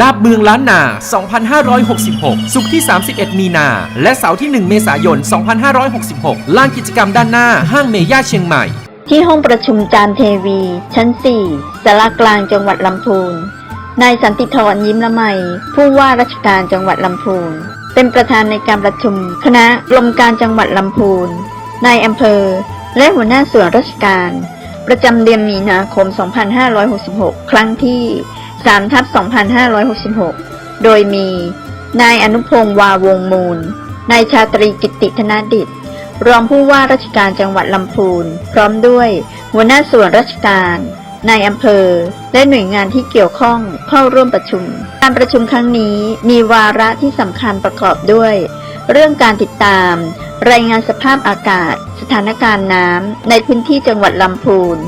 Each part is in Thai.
ลาบเมืองล้านนา 2566 สุขที่ 31 มีนา และเสาร์ที่ 1 เมษายน 2566 ลานกิจกรรมด้านหน้าห้างเมย่าเชียงใหม่ ที่ห้องประชุมจามเทวี ชั้น 4สารากลางจังหวัดลำพูน นายสันติธรยิ้มละไม ผู้ว่าราชการจังหวัดลำพูน เป็นประธานในการประชุม คณะกรมการจังหวัดลำพูน นายอำเภอ และหัวหน้าส่วนราชการ ประจำเดือนมีนาคม 2566 ครั้งที่ 3ทับ2566 โดยมี นายอนุพงศ์วาวงมูล นายชาตรีกิติธนดิษฐ์รองผู้ว่าราชการจังหวัดลำพูน พร้อมด้วย หัวหน้าส่วนราชการ นายอำเภอ และหน่วยงานที่เกี่ยวข้องเข้าร่วมประชุม การประชุมครั้งนี้มีวาระที่สำคัญประกอบด้วย เรื่องการติดตาม รายงานสภาพอากาศ สถานการณ์น้ำในพื้นที่จังหวัดลำพูน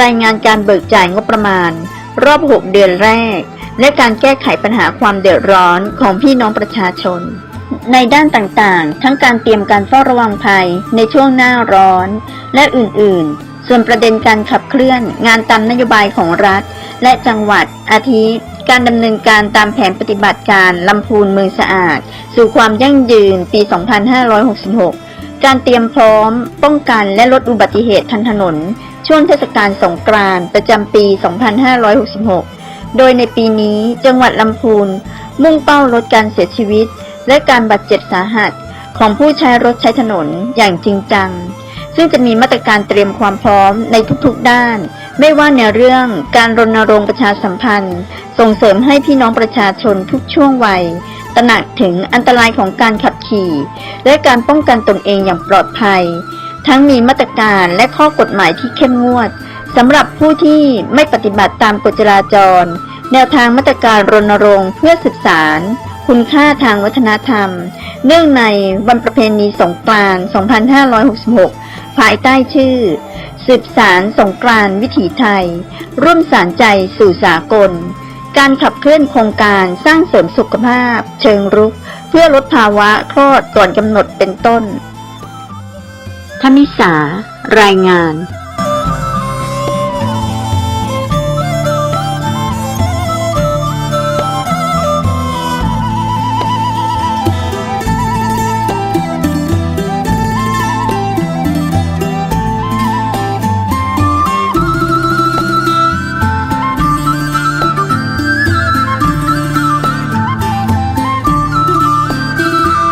รายงานการเบิกจ่ายงบประมาณ รอบ 6 เดือนแรก และการแก้ไขปัญหาความเดือดร้อนของพี่น้องประชาชน ในด้านต่างๆ ทั้งการเตรียมการเฝ้าระวังภัยในช่วงหน้าร้อน และอื่นๆ ส่วนประเด็นการขับเคลื่อน งานตามนโยบายของรัฐ และจังหวัดอาทิการดำเนินการตามแผนปฏิบัติการลำพูนเมืองสะอาด สู่ความยั่งยืนปี 2566 การเตรียมพร้อม ป้องกันและลดอุบัติเหตุทางถนน ช่วงเทศกาลสงกรานต์ประจำปี 2566 โดยในปีนี้จังหวัดลำพูน มุ่งเป้าลดการเสียชีวิต และการบาดเจ็บสาหัส ของผู้ใช้รถใช้ถนนอย่างจริงจัง ซึ่งจะมีมาตรการเตรียมความพร้อมในทุกๆด้าน ไม่ว่าในเรื่องการรณรงค์ประชาสัมพันธ์ ส่งเสริมให้พี่น้องประชาชนทุกช่วงวัย ตระหนักถึงอันตรายของการขับขี่ และการป้องกันตนเองอย่างปลอดภัย ทั้งมีมาตรการและข้อกฎหมายที่เข้มงวดสำหรับผู้ที่ไม่ปฏิบัติตามกฎจราจร แนวทางมาตรการรณรงค์เพื่อสืบสารคุณค่าทางวัฒนธรรม เนื่องในวันประเพณีสงกรานต์ 2566 ภายใต้ชื่อ สืบสารสงกรานต์วิถีไทย ร่วมสารใจสู่สากล การขับเคลื่อนโครงการสร้างเสริมสุขภาพ เชิงรุก เพื่อลดภาวะคลอดก่อนกำหนดเป็นต้นทมิสารายงาน